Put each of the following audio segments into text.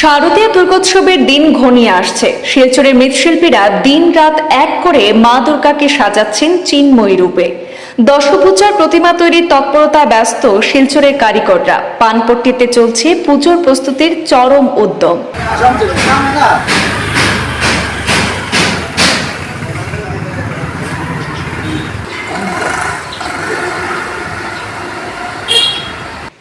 শারদীয় দুর্গোৎসবের দিন ঘনিয়ে আসছে। শিলচরের মৃৎশিল্পীরা দিন রাত এক করে মা দুর্গাকে সাজাচ্ছেন চিন্ময়ী রূপে। দশভূজার প্রতিমা তৈরির তৎপরতা ব্যস্ত শিলচরের কারিগররা। পানপট্টিতে চলছে পুজোর প্রস্তুতির চরম উদ্যম।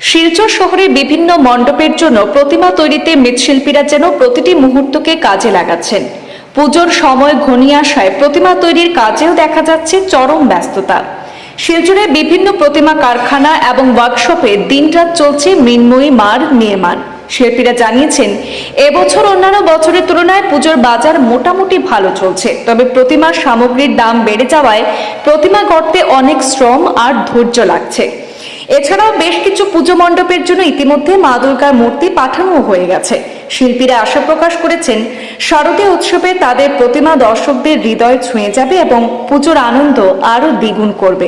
শিলচর শহরের বিভিন্ন মণ্ডপের জন্য প্রতিমা তৈরিতে মৃৎশিল্পীরা যেন প্রতিটি মুহূর্তকে কাজে লাগাচ্ছেন। পুজোর সময় ঘনিয়ে আসায় প্রতিমা তৈরির কাজেও দেখা যাচ্ছে চরম ব্যস্ততা। শিলচরে বিভিন্ন প্রতিমা কারখানা এবং ওয়ার্কশপে দিনরাত চলছে মৃন্ময়ী মার নির্মাণ। শিল্পীরা জানিয়েছেন, এবছর অন্যান্য বছরের তুলনায় পুজোর বাজার মোটামুটি ভালো চলছে। তবে প্রতিমার সামগ্রীর দাম বেড়ে যাওয়ায় প্রতিমা গড়তে অনেক শ্রম আর ধৈর্য লাগছে। এছাড়াও বেশ কিছু পুজো মণ্ডপের জন্য ইতিমধ্যে মা দুর্গার মূর্তি পাঠানো হয়ে গেছে। শিল্পীরা আশা প্রকাশ করেছেন, শারদীয় উৎসবে তাদের প্রতিমা দর্শকদের হৃদয় ছুঁয়ে যাবে এবং পুজোর আনন্দ আরও দ্বিগুণ করবে।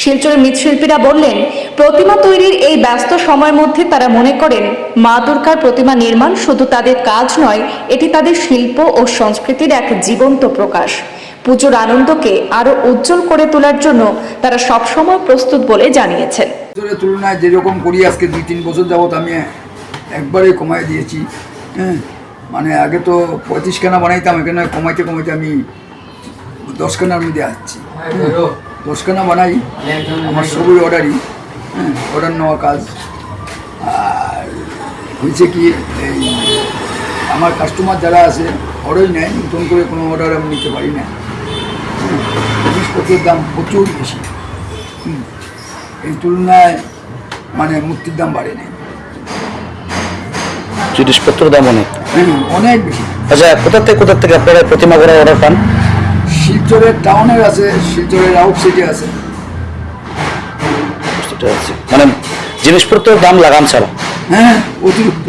শিলচরের মৃৎশিল্পীরা বললেন, প্রতিমা তৈরির এই ব্যস্ত সময়ের মধ্যে তারা মনে করেন, মা দুর্গার প্রতিমা নির্মাণ শুধু তাদের কাজ নয়, এটি তাদের শিল্প ও সংস্কৃতির এক জীবন্ত প্রকাশ। পুজোর আনন্দকে আরও উজ্জ্বল করে তোলার জন্য তারা সবসময় প্রস্তুত বলে জানিয়েছেন। বছরের তুলনায় যেরকম করি আজকে দুই তিন বছর যাবত আমি একবারে কমাই দিয়েছি হ্যাঁ? মানে আগে তো পঁয়ত্রিশ খানা বানাইতাম এখানে কমাইতে কমাইতে আমি দশ খানার মধ্যে আসছি। দশ খানা বানাই আমার সবই অর্ডারই হ্যাঁ? অর্ডার নেওয়া কাজ। আর হয়েছে কি এই আমার কাস্টমার যারা আছে অর্ডার নেয় নতুন করে কোনো অর্ডার আমি নিতে পারি না হুম, জিনিসপত্রের দাম প্রচুর বেশি হুম, এই তুলনায় মানে মুক্তির দাম বাড়েনি। জিনিসপত্রের দাম অনেক। হুম, অনেক বেশি। আচ্ছা কোথা থেকে কোথা থেকে আপনারা প্রতিমা করে অর্ডার পান? শিলচরের টাউনের আছে শিলচরের আউট সিটি আছে। মানে জিনিসপত্রের দাম লাগান ছাড়া। হ্যাঁ অতিরিক্ত।